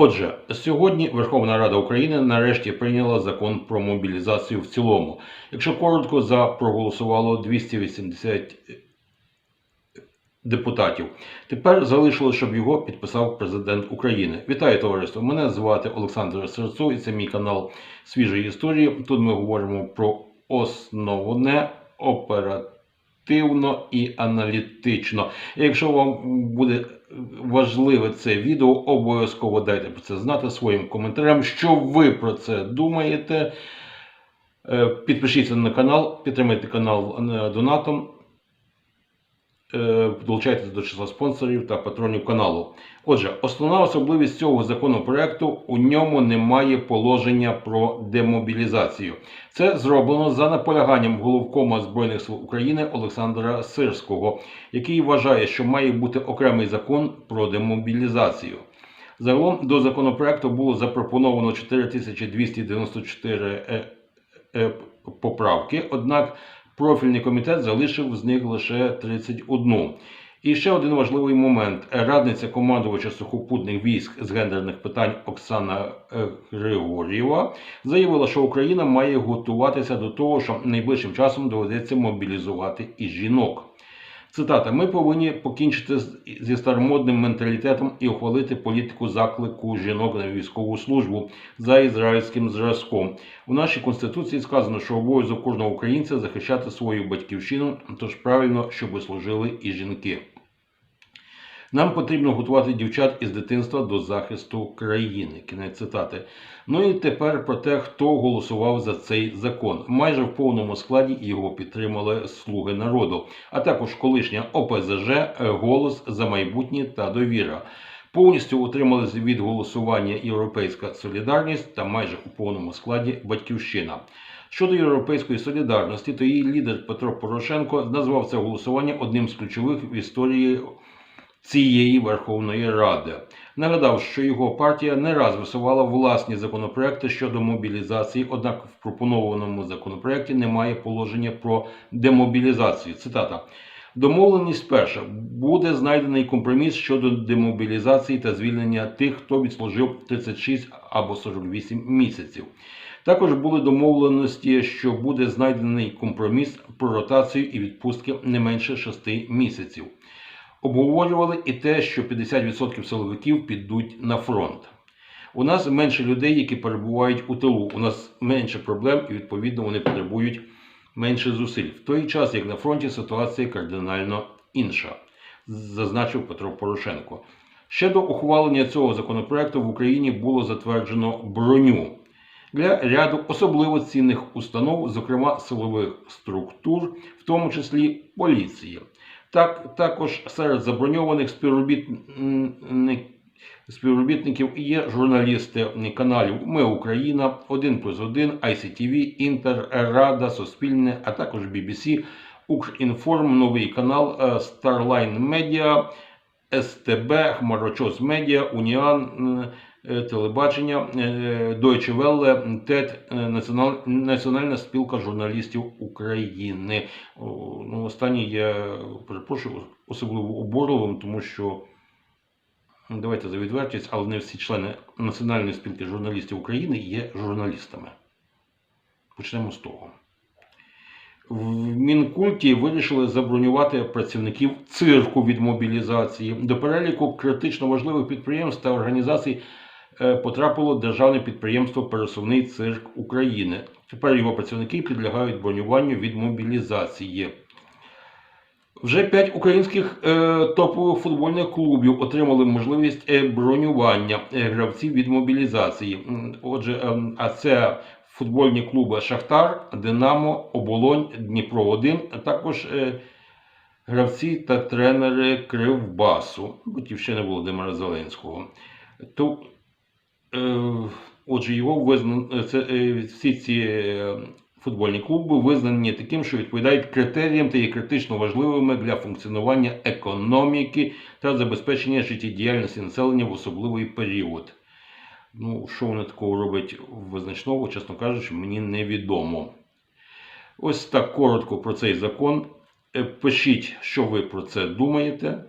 Отже, сьогодні Верховна Рада України нарешті прийняла закон про мобілізацію в цілому. Якщо коротко, за проголосувало 280 депутатів. Тепер залишилось, щоб його підписав президент України. Вітаю товариство! Мене звати Олександр Серцов і це мій канал Свіжої історії. Тут ми говоримо про основне оперативно і аналітично. Якщо вам буде важливе це відео, обов'язково дайте про це знати своїм коментарям, що ви про це думаєте. Е, Підпишіться на канал, підтримайте канал е, донатом. Е, Долучайтесь до числа спонсорів та патронів каналу. Отже, основна особливість цього законопроекту у ньому немає положення про демобілізацію. Це зроблено за наполяганням головкома Збройних сил України Олександра Сирського, який вважає, що має бути окремий закон про демобілізацію. Загалом до законопроекту було запропоновано 4294 е, е, поправки, однак профільний комітет залишив з них лише 31. І ще один важливий момент. Радниця командувача сухопутних військ з гендерних питань Оксана е, Григорєва заявила, що Україна має готуватися до того, що найближчим часом доведеться мобілізувати і жінок. Цитата: Ми повинні покінчити зі старомодним менталітетом і ухвалити політику заклику жінок на військову службу за ізраїльським зразком. У нашій конституції сказано, що обов'язок кожного українця захищати свою батьківщину, тож правильно, щоб служили і жінки. Нам потрібно готувати дівчат із дитинства до захисту країни. Кінець цитати. Ну і тепер про те, хто голосував за цей закон. Майже в повному складі його підтримали слуги народу, а також колишня ОПЗЖ, голос за майбутнє та довіра. Повністю утримались від голосування Європейська Солідарність та майже у повному складі Батьківщина. Щодо європейської солідарності, то її лідер Петро Порошенко назвав це голосування одним з ключових в історії цієї Верховної Ради. Нагадав, що його партія не раз висувала власні законопроекти щодо мобілізації, однак в пропонованому законопроекті немає положення про демобілізацію. Цитата. Домовленість перша буде знайдений компроміс щодо демобілізації та звільнення тих, хто відслужив 36 або 48 місяців. Також були домовленості, що буде знайдений компроміс про ротацію і відпустки не менше 6 місяців. Обговорювали і те, що 50% силовиків підуть на фронт. У нас менше людей, які перебувають у тилу. У нас менше проблем, і відповідно вони потребують менше зусиль. В той час, як на фронті, ситуація кардинально інша, зазначив Петро Порошенко. Ще до ухвалення цього законопроекту в Україні було затверджено броню для ряду особливо цінних установ, зокрема силових структур, в тому числі поліції. Так, також серед заброньованих співробітник, співробітників є журналісти каналів Ми Україна, 1 плюс 1, ICTV, Інтер, Рада, Суспільне, а також BBC, Укрінформ, новий канал, е, Starline Media, СТБ, Хмарочос Медіа, Уніан, телебачення, е, Deutsche Welle, ТЕД, е, Національна спілка журналістів України. Ну, останній я перепрошую особливо обурливим, тому що ну, давайте за відвертість, але не всі члени Національної спілки журналістів України є журналістами. Почнемо з того. В Мінкульті вирішили забронювати працівників цирку від мобілізації. До переліку критично важливих підприємств та організацій е, потрапило державне підприємство Пересувний цирк України. Тепер його працівники підлягають бронюванню від мобілізації. Вже п'ять українських е, топових футбольних клубів отримали можливість е, бронювання е, гравців від мобілізації. Отже, ем, а це футбольні клуби Шахтар, Динамо, Оболонь, Дніпро 1, а також е, гравці та тренери Кривбасу, батьківщини Володимира Зеленського. То, е, отже, його визнан, е, всі ці е, футбольні клуби визнані таким, що відповідають критеріям та є критично важливими для функціонування економіки та забезпечення життєдіяльності населення в особливий період. Ну, що вони такого роблять визначного, чесно кажучи, мені невідомо. Ось так коротко про цей закон. Е, Пишіть, що ви про це думаєте.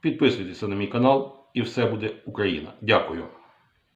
Підписуйтеся на мій канал, і все буде Україна. Дякую.